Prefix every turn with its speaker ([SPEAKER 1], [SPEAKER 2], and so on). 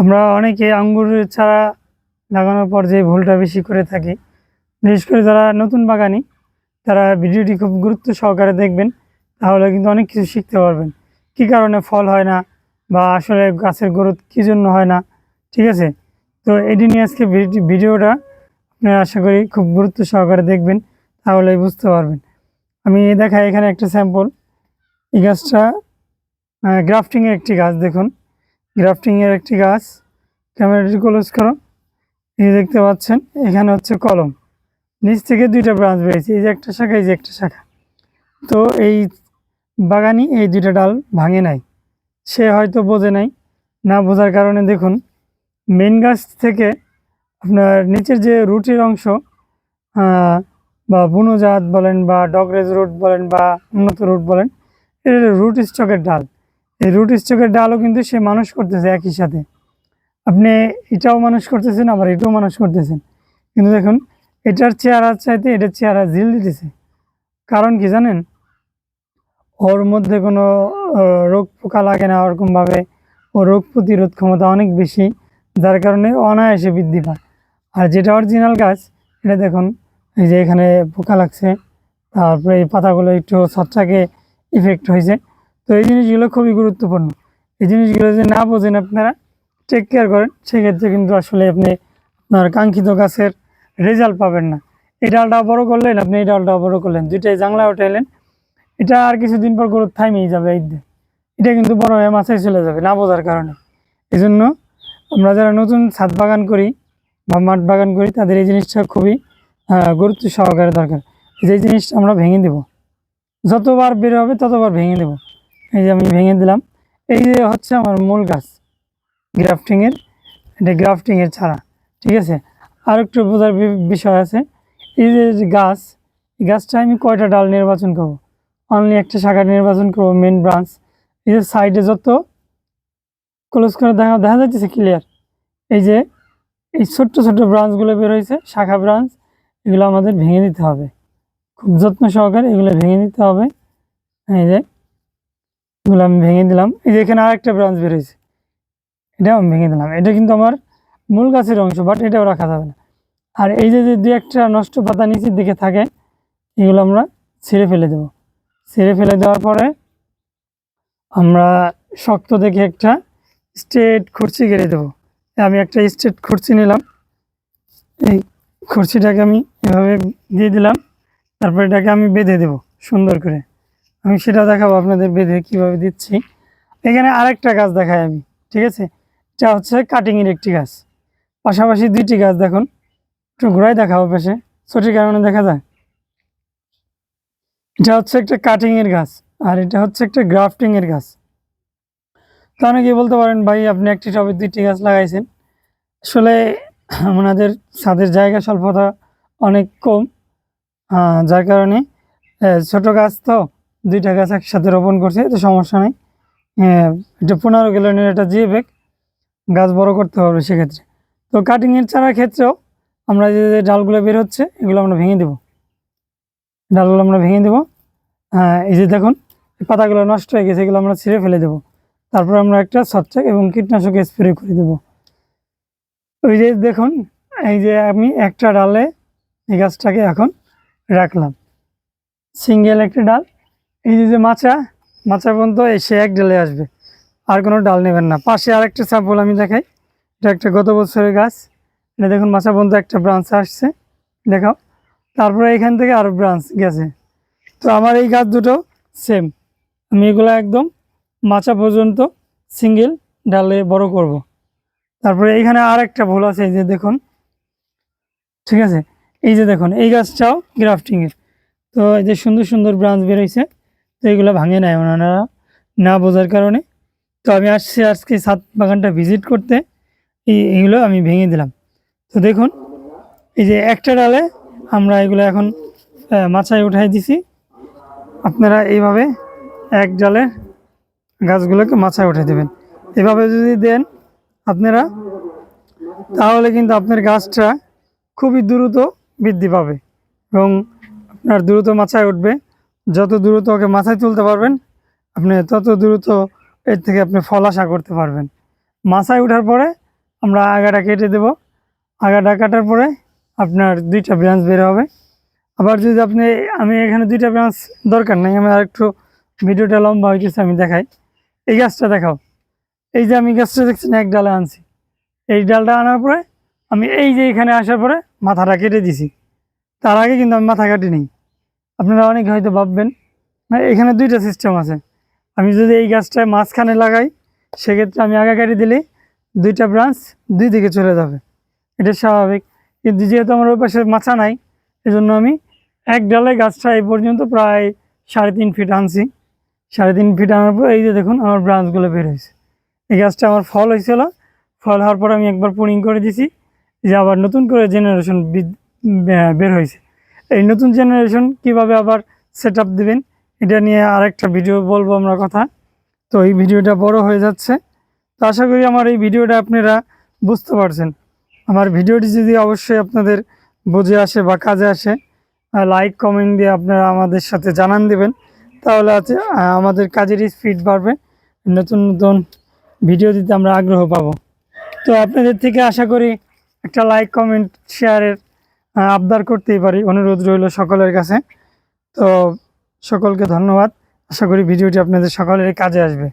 [SPEAKER 1] আমরা অনেকে আঙ্গুরের চারা লাগানোর পর যে ভুলটা বেশি করে থাকি, বিশেষ করে যারা নতুন বাগানি, তারা ভিডিওটি খুব গুরুত্ব সহকারে দেখবেন, তাহলে কিন্তু অনেক কিছু শিখতে পারবেন। কী কারণে ফল হয় না বা আসলে গাছের গ্রোথ কী জন্য হয় না, ঠিক আছে? তো এটি নিয়ে আজকে ভিডিওটা আপনারা আশা করি খুব গুরুত্ব সহকারে দেখবেন, তাহলেই বুঝতে পারবেন। আমি দেখাই এখানে একটা স্যাম্পল। এই গাছটা গ্রাফটিংয়ের একটি গাছ, দেখুন। গ্রাফটিংয়ের একটি গাছ। ক্যামেরাটি ক্লোজ করো। এই দেখতে পাচ্ছেন, এখানে হচ্ছে কলম। নিচ থেকে দুইটা ব্রাঞ্চ বেরিয়েছে। এই যে একটা শাখা, এই যে একটা শাখা। তো এই বাগানি এই দুইটা ডাল ভাঙে নাই। সে হয়তো বোঝে নাই। না বোঝার কারণে দেখুন মেন গাছ থেকে আপনার নিচের যে রুটের অংশ বা বুনোজাত বলেন বা ডগরেজ রুট বলেন বা উন্নত রুট বলেন এটা রুট স্টকের ডাল। এই রুট স্টকের ডালও কিন্তু সে মানুষ করতেছে একই সাথে। আপনি এটাও মানুষ করতেছেন, আবার এটাও মানুষ করতেছেন। কিন্তু দেখুন, এটার চেহারা চাইতে এটার চেহারা ঝিল দিতেছে। কারণ কি জানেন? ওর মধ্যে কোনো রোগ পোকা লাগে না ওরকমভাবে। ও রোগ প্রতিরোধ ক্ষমতা অনেক বেশি, যার কারণে অনায়াসে বৃদ্ধি পায়। আর যেটা অরিজিনাল গাছ, এটা দেখুন, এই যে এখানে পোকা লাগছে, তারপরে এই পাতাগুলো একটু ছত্রাকে ইফেক্ট হয়েছে। তো এই জিনিসগুলো খুবই গুরুত্বপূর্ণ। এই জিনিসগুলো যদি না বোঝেন আপনারা টেক কেয়ার করেন। সেক্ষেত্রে কিন্তু আসলে আপনি আপনার কাঙ্ক্ষিত গাছের রেজাল্ট পাবেন না। এই ডালটা বড় করলেন, আপনি এই ডালটা বড় করলেন। দুইটাই জাংলা উঠাইলেন। এটা আর কিছুদিন পর গ্রোথ থামেই যাবে এই। এটা কিন্তু বড় হয়ে মাথায় চলে যাবে না বোঝার কারণে। এই জন্য আমরা যারা নতুন ছাদ বাগান করি বা মাঠ বাগান করি, তাদের এই জিনিসটা খুবই গুরুত্ব সহকারে দরকার। যে জিনিসটা আমরা ভেঙে দেব, যতবার বের হবে ততবার ভেঙে দেব। এই যে আমি ভেঙে দিলাম। এই যে হচ্ছে আমার মূল গাছ গ্রাফটিংয়ের এটা গ্রাফটিংয়ের ছাড়া, ঠিক আছে? আর একটু বোঝার বিষয় আছে। এই যে গাছ, এই গাছটা আমি কয়টা ডাল নির্বাচন করব? অনলি একটা শাখা নির্বাচন করব মেন ব্রাঞ্চ এই যে সাইডে যত ক্লোজ করে দেখা দেখা যাচ্ছে ক্লিয়ার এই যে এই ছোট্ট ছোট্ট ব্রাঞ্চগুলো বের হয়েছে শাখা ব্রাঞ্চ এগুলো আমাদের ভেঙে দিতে হবে। খুব যত্ন সহকারে এগুলো ভেঙে দিতে হবে। এই যে এগুলো আমি ভেঙে দিলাম। এই যে এখানে আরেকটা ব্রাঞ্চ বের হয়েছে। এটাও আমি ভেঙে দিলাম। এটা কিন্তু আমার মূল গাছের অংশ বাট এটাও রাখা যাবে না। আর এই যে দু একটা নষ্ট পাতা নিচের দিকে থাকে, এগুলো আমরা ছিঁড়ে ফেলে দেব। ছিঁড়ে ফেলে দেওয়ার পরে আমরা শক্ত দেখে একটা স্ট্রেট খুরচি গেড়ে দেবো। আমি একটা স্ট্রেট খুরচি নিলাম। এই খুরচিটাকে আমি এভাবে দিয়ে দিলাম। তারপর এটাকে আমি বেঁধে দেব সুন্দর করে। আমি সেটা দেখাবো আপনাদের বেঁধে কীভাবে দিচ্ছি। এখানে আরেকটা গাছ দেখাই আমি, ঠিক আছে? এটা হচ্ছে কাটিংয়ের একটি গাছ। পাশাপাশি দুইটি গাছ দেখুন, একটু ঘোরাই দেখাবো পেশে ছোটির কারণে দেখা যায়? এটা হচ্ছে একটা কাটিংয়ের গাছ আর এটা হচ্ছে একটা গ্রাফটিংয়ের গাছ। তো অনেকেই বলতে পারেন, ভাই, আপনি একটি টবে দুইটি গাছ লাগাইছেন। আসলে আমাদের ছাদের জায়গা স্বল্পতা অনেক কম যার কারণে ছোট গাছ তো দুইটা গাছ একসাথে রোপণ করছে তো সমস্যা নেই। আহ, এটা পনেরো কিলোনের একটা জিয়ে ব্যাগ গাছ বড় করতে হবে সেক্ষেত্রে। তো কাটিংয়ের চারার ক্ষেত্রেও আমরা যে ডালগুলো বের হচ্ছে এগুলো আমরা ভেঙে দেব। ডালগুলো আমরা ভেঙে দেবো। আহ, এই যে দেখুন পাতাগুলো নষ্ট হয়ে গেছে এগুলো আমরা ছিঁড়ে ফেলে দেবো। তারপর আমরা একটা ছত্রাক এবং কীটনাশক স্প্রে করে দেব। ওই যে দেখুন এই যে আমি একটা ডালে এই গাছটাকে এখন রাখলাম। সিঙ্গেল একটা ডাল এই যে মাচা মাচা পর্যন্ত এসে এক ডালে আসবে। আর কোনো ডাল নেবেন না। পাশে আর আরেকটা স্যাম্পল আমি দেখাই। এটা একটা গত বছরের গাছ। এটা দেখুন, মাচা পর্যন্ত একটা ব্রাঞ্চ আসছে। দেখাও। তারপরে এখান থেকে আরও ব্রাঞ্চ গেছে। তো আমার এই গাছ দুটো সেম আমি এগুলো একদম মাচা পর্যন্ত সিঙ্গেল ডালে বড় করব। তারপরে এইখানে আর একটা ভুল আছে, এই যে দেখুন। ঠিক আছে? এই যে দেখুন, এই গাছটাও গ্রাফটিংয়ের তো এই যে সুন্দর সুন্দর ব্রাঞ্চ বেরোইছে তো এগুলো ভাঙে নেয় ওনারা না বোঝার কারণে। তো আমি আসছি আজকে সাত বাগানটা ভিজিট করতে। এই এগুলো আমি ভেঙে দিলাম। তো দেখুন, এই যে একটা ডালে আমরা এগুলো এখন মাচায় উঠাই দিছি। আপনারা এইভাবে এক ডালে গাছগুলোকে মাথায় উঠে দেবেন। এভাবে যদি দেন আপনারা, তাহলে কিন্তু আপনার গাছটা খুবই দ্রুত বৃদ্ধি পাবে এবং আপনার দ্রুত মাছায় উঠবে। যত দ্রুত ওকে মাথায় তুলতে পারবেন, আপনি তত দ্রুত এর থেকে আপনি ফল আশা করতে পারবেন। মাথায় ওঠার পরে আমরা আগাটা কেটে দেব। আগাটা কাটার পরে আপনার দুইটা ব্রাঞ্চ বের হবে। আবার যদি আপনি, আমি এখানে দুইটা ব্রাঞ্চ দরকার নাই, আমি আর একটু ভিডিওটা লম্বা হয়েছে আমি দেখাই। এই গাছটা দেখাও। এই যে আমি গাছটা দেখছেন, এক ডালে আনছি। এই ডালটা আনার পরে আমি এই যে এখানে আসার পরে মাথাটা কেটে দিছি। তার আগে কিন্তু আমি মাথা কাটিনি। আপনারা অনেকে হয়তো ভাববেন এখানে দুইটা সিস্টেম আছে। আমি যদি এই গাছটায় মাঝখানে লাগাই, সেক্ষেত্রে আমি আগা কেটে দিলে দুইটা ব্রাঞ্চ দুই দিকে চলে যাবে। এটা স্বাভাবিক। কিন্তু যেহেতু আমার ওই পাশে মাছা নাই, এজন্য আমি এক ডালে গাছটা এই পর্যন্ত প্রায় সাড়ে তিন ফিট আনছি। সাড়ে তিন ফিট আনার পর এই যে দেখুন, আমার ব্রাঞ্চগুলো বের হয়েছে। এই গাছটা আমার ফল হয়েছিল। ফল হওয়ার পর আমি একবার পুনিং করে দিছি। যে আবার নতুন করে জেনারেশন বের হয়েছে। এই নতুন জেনারেশন কীভাবে আবার সেট আপ দেবেন, এটা নিয়ে আরেকটা ভিডিও বলব আমরা কথা। তো এই ভিডিওটা বড় হয়ে যাচ্ছে। তো আশা করি আমার এই ভিডিওটা আপনারা বুঝতে পারছেন। আমার ভিডিওটি যদি অবশ্যই আপনাদের বুঝে আসে বা কাজে আসে লাইক কমেন্ট দিয়ে আপনারা আমাদের সাথে জানান দেবেন। তাহলে আছে আমাদের কাজের স্পিড বাড়বে। নতুন নতুন ভিডিও দিতে আমরা আগ্রহ পাবো। তো আপনাদের থেকে আশা করি একটা লাইক কমেন্ট শেয়ারের আবদার করতেই পারি, অনুরোধ রইল সকলের কাছে। তো সকলকে ধন্যবাদ। আশা করি ভিডিওটি আপনাদের সকলের কাজে আসবে।